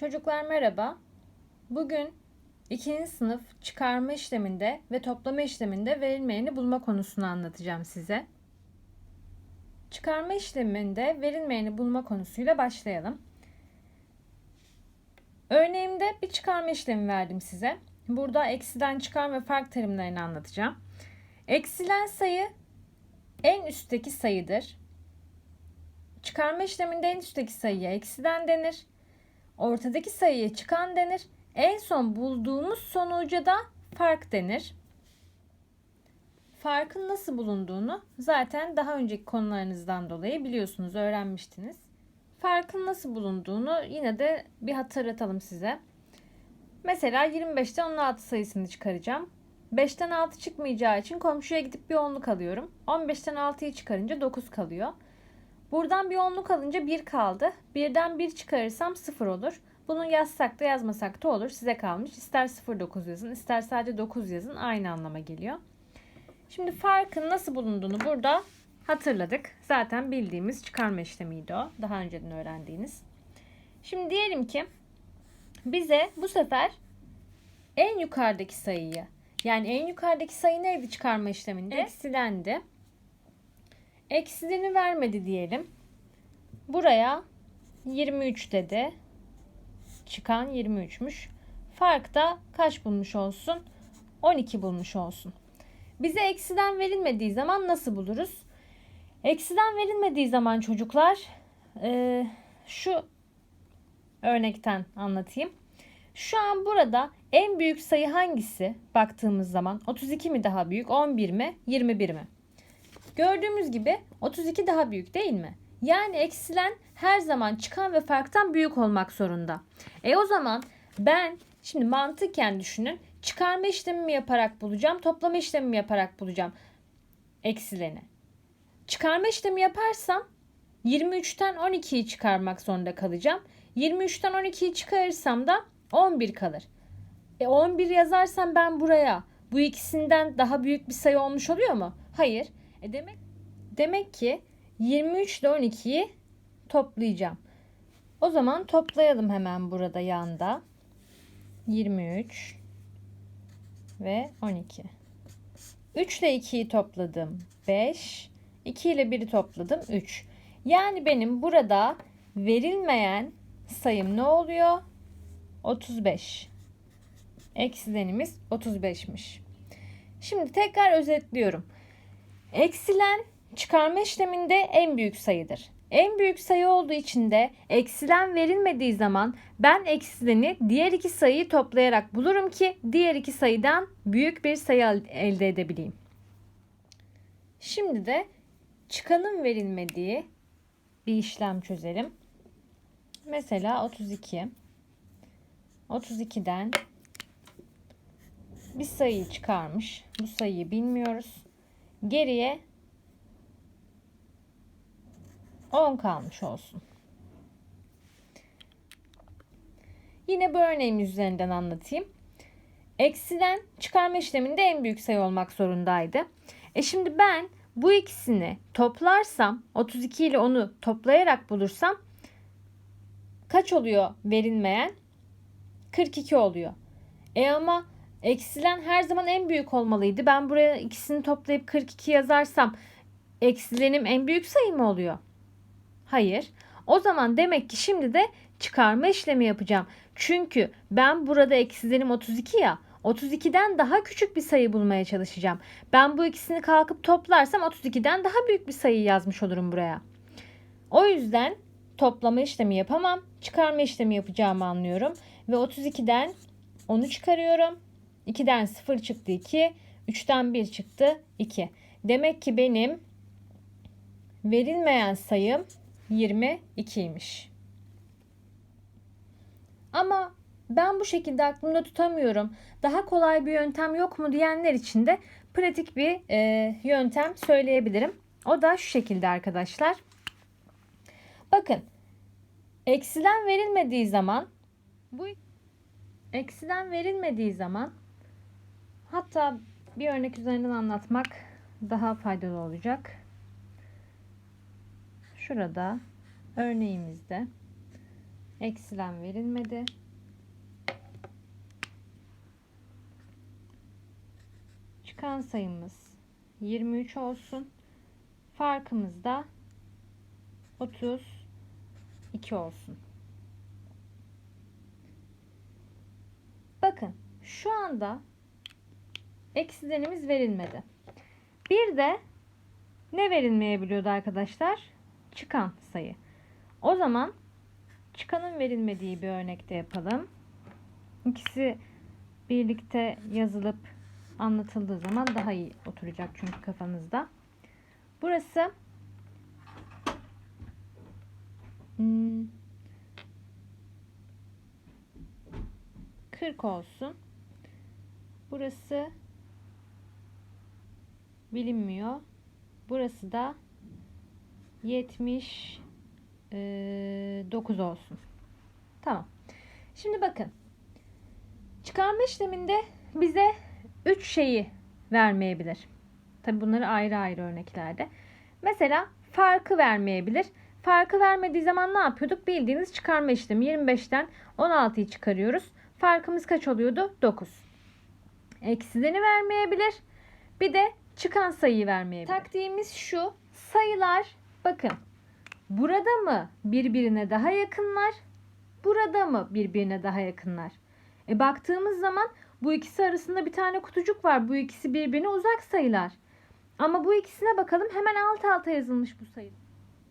Çocuklar merhaba. Bugün ikinci sınıf çıkarma işleminde ve toplama işleminde verilmeyeni bulma konusunu anlatacağım size. Çıkarma işleminde verilmeyeni bulma konusuyla başlayalım. Örneğimde bir çıkarma işlemi verdim size. Burada eksiden çıkar ve fark terimlerini anlatacağım. Eksilen sayı en üstteki sayıdır. Çıkarma işleminde en üstteki sayıya eksiden denir. Ortadaki sayıya çıkan denir. En son bulduğumuz sonuca da fark denir. Farkın nasıl bulunduğunu zaten daha önceki konularınızdan dolayı biliyorsunuz, öğrenmiştiniz. Farkın nasıl bulunduğunu yine de bir hatırlatalım size. Mesela 25'ten 16 sayısını çıkaracağım. 5'ten 6 çıkmayacağı için komşuya gidip bir onluk alıyorum. 15'ten 6'yı çıkarınca 9 kalıyor. Buradan bir onluk alınca 1 kaldı. Birden 1 çıkarırsam 0 olur. Bunu yazsak da yazmasak da olur. Size kalmış. İster 0,9 yazın ister sadece 9 yazın. Aynı anlama geliyor. Şimdi farkın nasıl bulunduğunu burada hatırladık. Zaten bildiğimiz çıkarma işlemiydi o. Daha önceden öğrendiğiniz. Şimdi diyelim ki bize bu sefer en yukarıdaki sayıyı yani en yukarıdaki sayı neydi çıkarma işleminde? Eksilendi. Eksilini vermedi diyelim. Buraya 23 dedi. Çıkan 23'müş. Fark da kaç bulmuş olsun? 12 bulmuş olsun. Bize eksiden verilmediği zaman nasıl buluruz? Eksiden verilmediği zaman çocuklar e, şu örnekten anlatayım. Şu an burada en büyük sayı hangisi baktığımız zaman 32 mi daha büyük 11 mi 21 mi? Gördüğümüz gibi 32 daha büyük değil mi? Yani eksilen her zaman çıkan ve farktan büyük olmak zorunda. E o zaman ben şimdi mantıken düşünün çıkarma işlemimi yaparak bulacağım, toplama işlemimi yaparak bulacağım eksileni. Çıkarma işlemi yaparsam 23'ten 12'yi çıkarmak zorunda kalacağım. 23'ten 12'yi çıkarırsam da 11 kalır. E 11 yazarsam ben buraya bu ikisinden daha büyük bir sayı olmuş oluyor mu? Hayır. E demek demek ki 23 ile 12'yi toplayacağım. O zaman toplayalım hemen burada yanda. 23 ve 12. 3 ile 2'yi topladım. 5. 2 ile 1'i topladım. 3. Yani benim burada verilmeyen sayım ne oluyor? 35. Eksilenimiz 35'miş. Şimdi tekrar özetliyorum. Eksilen çıkarma işleminde en büyük sayıdır. En büyük sayı olduğu için de eksilen verilmediği zaman ben eksileni diğer iki sayıyı toplayarak bulurum ki diğer iki sayıdan büyük bir sayı elde edebileyim. Şimdi de çıkanın verilmediği bir işlem çözelim. Mesela 32. 32'den bir sayıyı çıkarmış. Bu sayıyı bilmiyoruz. Geriye 10 kalmış olsun. Yine bu örneğimiz üzerinden anlatayım. Eksilen çıkarma işleminde en büyük sayı olmak zorundaydı. E şimdi ben bu ikisini toplarsam 32 ile onu toplayarak bulursam kaç oluyor verilmeyen? 42 oluyor. E ama eksilen her zaman en büyük olmalıydı. Ben buraya ikisini toplayıp 42 yazarsam eksilenim en büyük sayı mı oluyor? Hayır. O zaman demek ki şimdi de çıkarma işlemi yapacağım. Çünkü ben burada eksilenim 32 ya. 32'den daha küçük bir sayı bulmaya çalışacağım. Ben bu ikisini kalkıp toplarsam 32'den daha büyük bir sayı yazmış olurum buraya. O yüzden toplama işlemi yapamam. Çıkarma işlemi yapacağımı anlıyorum. Ve 32'den 10'u çıkarıyorum. 2'den 0 çıktı 2. 3'ten 1 çıktı 2. Demek ki benim verilmeyen sayım 22'ymiş. Ama ben bu şekilde aklımda tutamıyorum. Daha kolay bir yöntem yok mu diyenler için de pratik bir e, yöntem söyleyebilirim. O da şu şekilde arkadaşlar. Bakın eksiden verilmediği zaman bu eksiden verilmediği zaman hatta bir örnek üzerinden anlatmak daha faydalı olacak. Şurada örneğimizde Eksilen verilmedi. Çıkan sayımız 23 olsun. Farkımız da 32 olsun. Bakın şu anda eksilenimiz verilmedi. Bir de ne verilmeyebiliyordu arkadaşlar? Çıkan sayı. O zaman çıkanın verilmediği bir örnekte yapalım. İkisi birlikte yazılıp anlatıldığı zaman daha iyi oturacak çünkü kafanızda. Burası hmm, 40 olsun. Burası bilinmiyor. Burası da 79 olsun. Tamam. Şimdi bakın. Çıkarma işleminde bize 3 şeyi vermeyebilir. Tabi bunları ayrı ayrı örneklerde. Mesela farkı vermeyebilir. Farkı vermediği zaman ne yapıyorduk? Bildiğiniz çıkarma işlemi. 25'ten 16'yı çıkarıyoruz. Farkımız kaç oluyordu? 9. Eksileni vermeyebilir. Bir de çıkan sayıyı vermeyebilir. Taktiğimiz şu. Sayılar bakın. Burada mı birbirine daha yakınlar? Burada mı birbirine daha yakınlar? E baktığımız zaman bu ikisi arasında bir tane kutucuk var. Bu ikisi birbirine uzak sayılar. Ama bu ikisine bakalım hemen alt alta yazılmış bu sayı.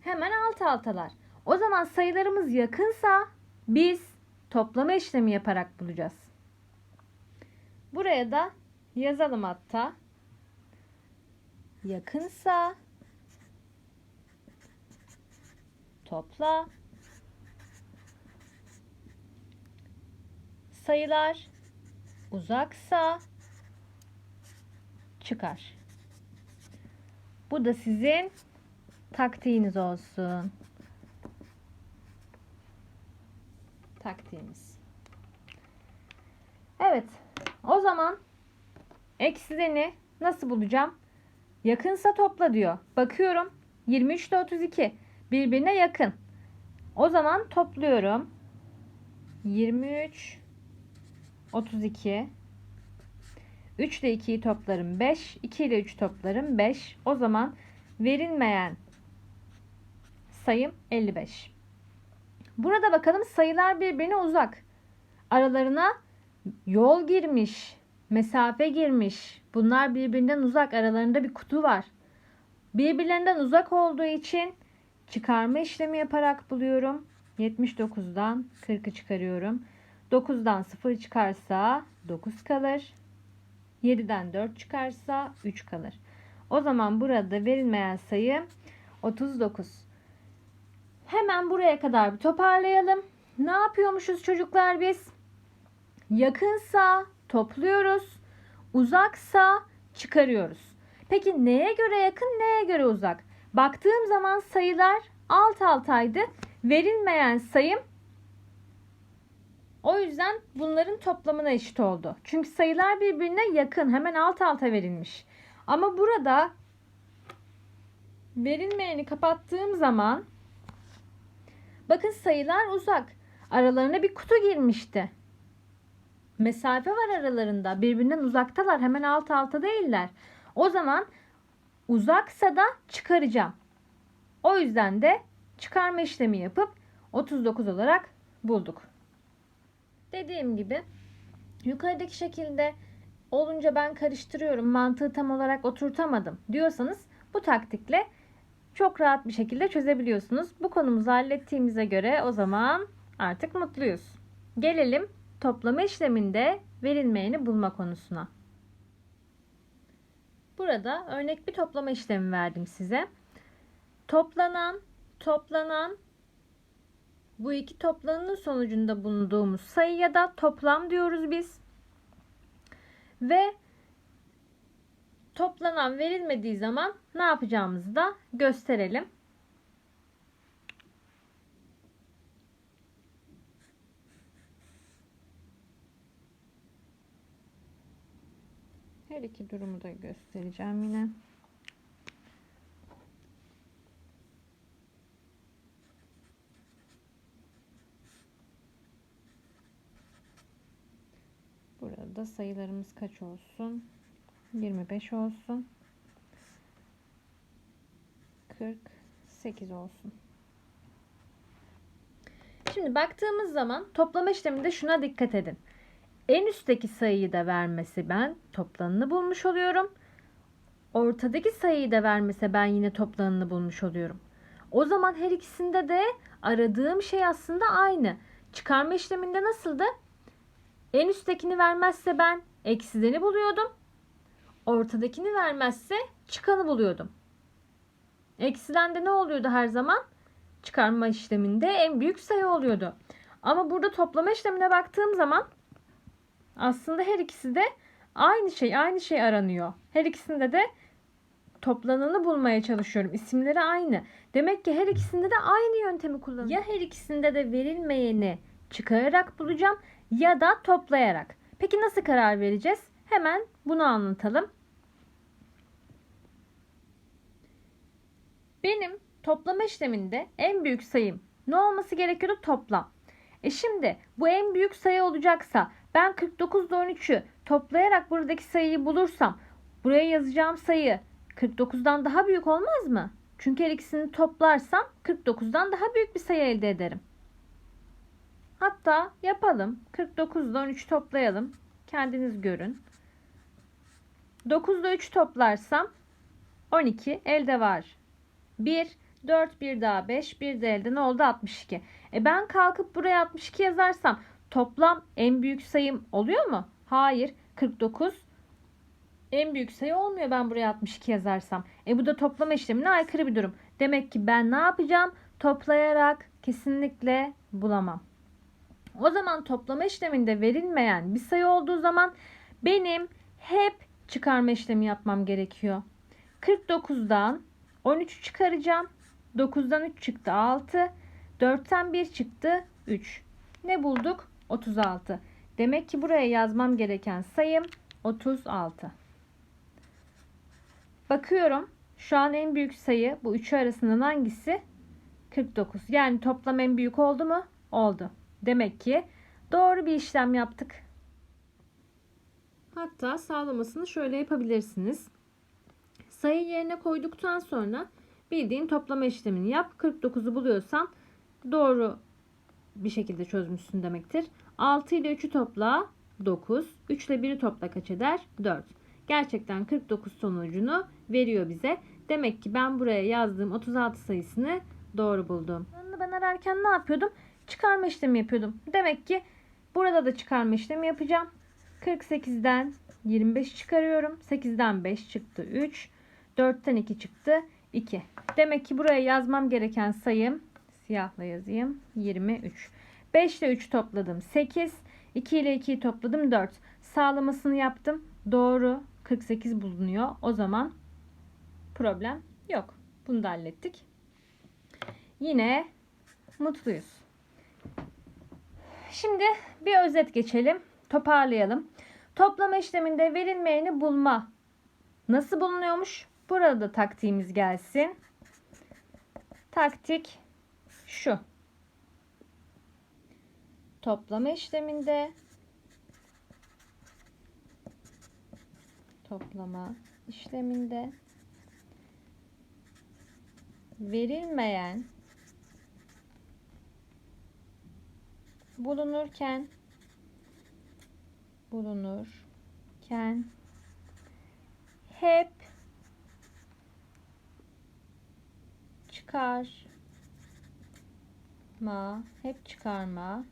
Hemen alt altalar. O zaman sayılarımız yakınsa biz toplama işlemi yaparak bulacağız. Buraya da yazalım hatta. Yakınsa topla sayılar uzaksa çıkar. Bu da sizin taktiğiniz olsun. Taktiğimiz. Evet. O zaman eksileni nasıl bulacağım? Yakınsa topla diyor. Bakıyorum. 23 ile 32 birbirine yakın. O zaman topluyorum. 23 32 3 ile 2'yi toplarım 5. 2 ile 3 toplarım 5. O zaman verilmeyen sayım 55. Burada bakalım sayılar birbirine uzak. Aralarına yol girmiş, mesafe girmiş. Bunlar birbirinden uzak. Aralarında bir kutu var. Birbirlerinden uzak olduğu için çıkarma işlemi yaparak buluyorum. 79'dan 40'ı çıkarıyorum. 9'dan 0 çıkarsa 9 kalır. 7'den 4 çıkarsa 3 kalır. O zaman burada verilmeyen sayı 39. Hemen buraya kadar bir toparlayalım. Ne yapıyormuşuz çocuklar biz? Yakınsa topluyoruz. Uzaksa çıkarıyoruz. Peki neye göre yakın, neye göre uzak? Baktığım zaman sayılar alt altaydı. Verilmeyen sayım o yüzden bunların toplamına eşit oldu. Çünkü sayılar birbirine yakın. Hemen alt alta verilmiş. Ama burada verilmeyeni kapattığım zaman bakın sayılar uzak. Aralarına bir kutu girmişti. Mesafe var aralarında. Birbirinden uzaktalar. Hemen alt alta değiller. O zaman uzaksa da çıkaracağım. O yüzden de çıkarma işlemi yapıp 39 olarak bulduk. Dediğim gibi yukarıdaki şekilde olunca ben karıştırıyorum mantığı tam olarak oturtamadım diyorsanız bu taktikle çok rahat bir şekilde çözebiliyorsunuz. Bu konumuzu hallettiğimize göre o zaman artık mutluyuz. Gelelim toplama işleminde verilmeyeni bulma konusuna. Burada örnek bir toplama işlemi verdim size. Toplanan, toplanan bu iki toplamın sonucunda bulunduğumuz sayıya da toplam diyoruz biz. Ve toplanan verilmediği zaman ne yapacağımızı da gösterelim. Her iki durumu da göstereceğim yine. Burada sayılarımız kaç olsun? 25 olsun. 48 olsun. Şimdi baktığımız zaman toplama işleminde şuna dikkat edin. En üstteki sayıyı da vermesi ben toplamını bulmuş oluyorum. Ortadaki sayıyı da vermese ben yine toplamını bulmuş oluyorum. O zaman her ikisinde de aradığım şey aslında aynı. Çıkarma işleminde nasıldı? En üsttekini vermezse ben eksideni buluyordum. Ortadakini vermezse çıkanı buluyordum. Eksiden de ne oluyordu her zaman? Çıkarma işleminde en büyük sayı oluyordu. Ama burada toplama işlemine baktığım zaman aslında her ikisi de aynı şey, aynı şey aranıyor. Her ikisinde de toplananı bulmaya çalışıyorum. İsimleri aynı. Demek ki her ikisinde de aynı yöntemi kullanıyorum. Ya her ikisinde de verilmeyeni çıkararak bulacağım ya da toplayarak. Peki nasıl karar vereceğiz? Hemen bunu anlatalım. Benim toplama işleminde en büyük sayım ne olması gerekiyordu? Toplam. E şimdi bu en büyük sayı olacaksa ben 49 ile 13'ü toplayarak buradaki sayıyı bulursam buraya yazacağım sayı 49'dan daha büyük olmaz mı? Çünkü her ikisini toplarsam 49'dan daha büyük bir sayı elde ederim. Hatta yapalım. 49 ile 13 toplayalım. Kendiniz görün. 9 ile 3 toplarsam 12 elde var. 1, 4, 1 daha 5, 1 de elde ne oldu? 62. E ben kalkıp buraya 62 yazarsam toplam en büyük sayım oluyor mu? Hayır. 49 en büyük sayı olmuyor ben buraya 62 yazarsam. E bu da toplama işlemine aykırı bir durum. Demek ki ben ne yapacağım? Toplayarak kesinlikle bulamam. O zaman toplama işleminde verilmeyen bir sayı olduğu zaman benim hep çıkarma işlemi yapmam gerekiyor. 49'dan 13 çıkaracağım. 9'dan 3 çıktı 6. 4'ten 1 çıktı 3. Ne bulduk? 36. Demek ki buraya yazmam gereken sayım 36. Bakıyorum. Şu an en büyük sayı bu üçü arasından hangisi? 49. Yani toplam en büyük oldu mu? Oldu. Demek ki doğru bir işlem yaptık. Hatta sağlamasını şöyle yapabilirsiniz. Sayı yerine koyduktan sonra bildiğin toplama işlemini yap. 49'u buluyorsan doğru bir şekilde çözmüşsün demektir. 6 ile 3'ü topla 9. 3 ile 1'i topla kaç eder? 4. Gerçekten 49 sonucunu veriyor bize. Demek ki ben buraya yazdığım 36 sayısını doğru buldum. Ben ararken ne yapıyordum? Çıkarma işlemi yapıyordum. Demek ki burada da çıkarma işlemi yapacağım. 48'den 25 çıkarıyorum. 8'den 5 çıktı 3. 4'ten 2 çıktı 2. Demek ki buraya yazmam gereken sayım siyahla yazayım 23. 5 ile 3 topladım 8. 2 ile 2'yi topladım 4. Sağlamasını yaptım. Doğru 48 bulunuyor. O zaman problem yok. Bunu da hallettik. Yine mutluyuz. Şimdi bir özet geçelim. Toparlayalım. Toplama işleminde verilmeyeni bulma nasıl bulunuyormuş? Burada da taktiğimiz gelsin. Taktik şu. Toplama işleminde toplama işleminde verilmeyen bulunurken bulunurken hep çıkarma hep çıkarma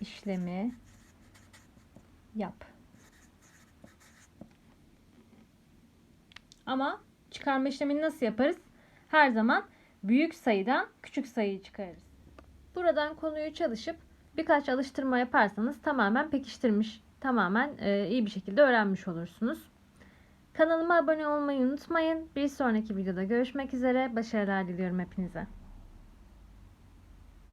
işlemi yap. Ama çıkarma işlemini nasıl yaparız? Her zaman büyük sayıdan küçük sayıyı çıkarırız. Buradan konuyu çalışıp birkaç alıştırma yaparsanız tamamen pekiştirmiş, tamamen e, iyi bir şekilde öğrenmiş olursunuz. Kanalıma abone olmayı unutmayın. Bir sonraki videoda görüşmek üzere. Başarılar diliyorum hepinize.